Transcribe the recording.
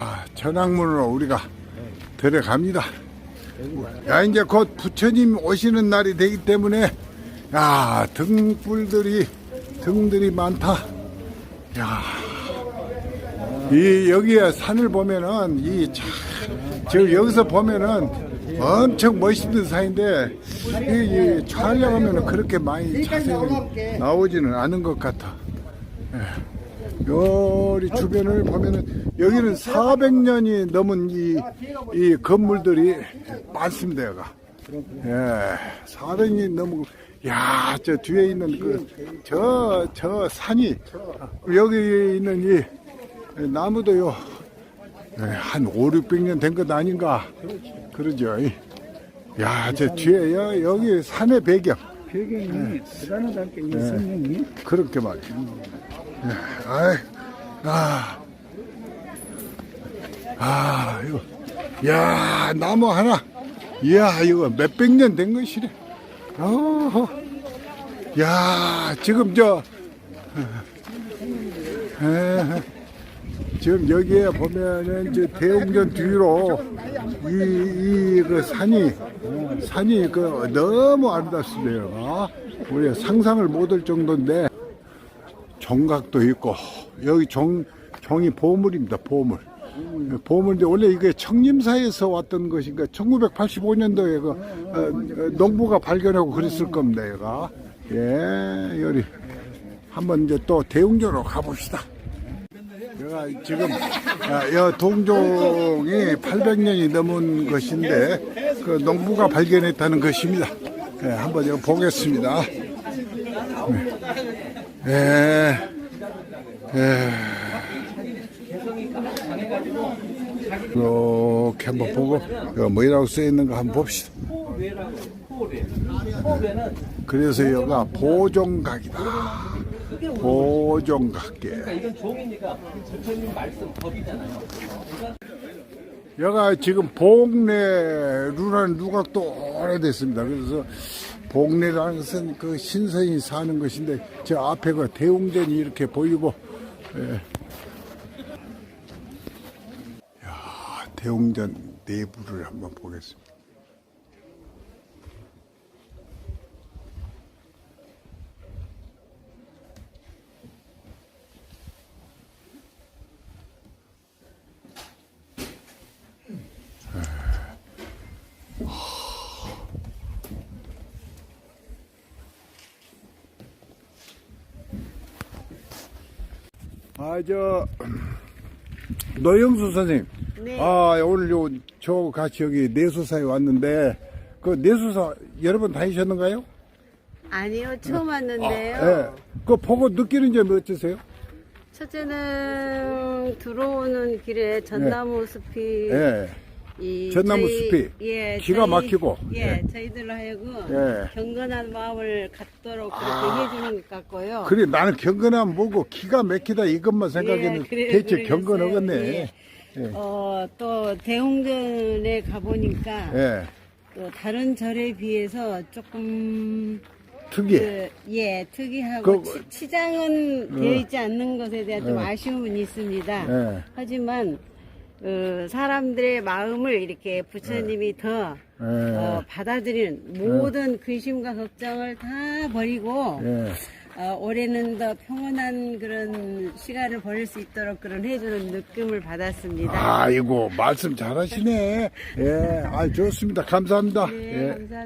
아, 전학문으로 우리가 들어갑니다. 야, 이제 곧 부처님 오시는 날이 되기 때문에, 야, 등불들이, 등들이 많다. 야, 이, 여기에 산을 보면은, 이, 참, 저 여기서 보면은 엄청 멋있는 산인데, 이, 이 촬영하면은 그렇게 많이 자세히 나오지는 않은 것 같아. 요리 주변을 보면은 여기는 400년이 넘은 이, 이 건물들이 많습니다, 여가. 예, 400년이 넘은, 야, 저 뒤에 있는 그, 저, 저 산이, 여기 있는 이 나무도요, 예, 한 5, 600년 된 것 아닌가. 그러죠. 야, 저 뒤에, 여, 여기 산의 배경. 배경이 대단하다니까 이 성령이 그렇게 말이야. 아이, 아, 아, 이거, 야, 나무 하나, 이야, 이거 몇백 년 된 것이래. 어허, 야, 지금 저, 에, 지금 여기에 보면은 저 대웅전 뒤로 이, 이, 그 산이, 산이 그 너무 아름답습니다. 우리가 상상을 못할 정도인데, 정각도 있고 여기 정 정이 보물입니다 보물. 보물인데 원래 이게 청림사에서 왔던 것인가 1985년도에 그 어, 어, 농부가 발견하고 그랬을 겁니다 얘가. 예 여기 한번 이제 또 대웅전으로 가봅시다. 제가 지금 아, 여 동종이 800년이 넘은 것인데 그 농부가 발견했다는 것입니다. 예, 한번 보겠습니다 예. 예. 이렇게 한번 보고 이거 뭐라고 써 있는 거 한번 봅시다. 그래서 여기가 보종각이다. 보종각계. 이건 종이니까 부처님 말씀 법이잖아요. 여가 지금 복례루라는 누각도 오래됐습니다. 그래서 복례라는 것은 그 신선이 사는 것인데 저 앞에 그 대웅전이 이렇게 보이고 예. 야, 대웅전 내부를 한번 보겠습니다. 아, 저, 노영수 선생님. 네. 아, 오늘 요, 저 같이 여기 내수사에 왔는데, 그 내수사 여러 번 다니셨는가요? 아니요, 처음 왔는데요. 예. 그 보고 느끼는 점이 어떠세요? 첫째는 들어오는 길에 전나무 숲이 예. 이 전나무 저희- 숲이 예, 기가 저희- 막히고. 예, 예. 저희들로 하여금 예. 경건한 마음을 갖도록 그렇게 아. 해주는 것 같고요. 그래, 나는 경건하면 뭐고 기가 막히다 이것만 생각했는데, 예, 그래, 대체 그러겠어요. 경건하겠네. 예. 어, 또 대웅전에 가보니까 예. 또 다른 절에 비해서 조금 특이. 그, 예, 특이하고 그- 치, 치장은 되어 있지 않는 것에 대한 좀 예. 아쉬움은 있습니다. 예. 하지만 어, 사람들의 마음을 이렇게 부처님이 더 예. 어, 받아들이는 모든 근심과 걱정을 다 버리고 예. 어, 올해는 더 평온한 그런 시간을 보낼 수 있도록 그런 해주는 느낌을 받았습니다. 아이고, 말씀 잘하시네. 예. 아, 좋습니다. 감사합니다. 네, 예. 감사합니다.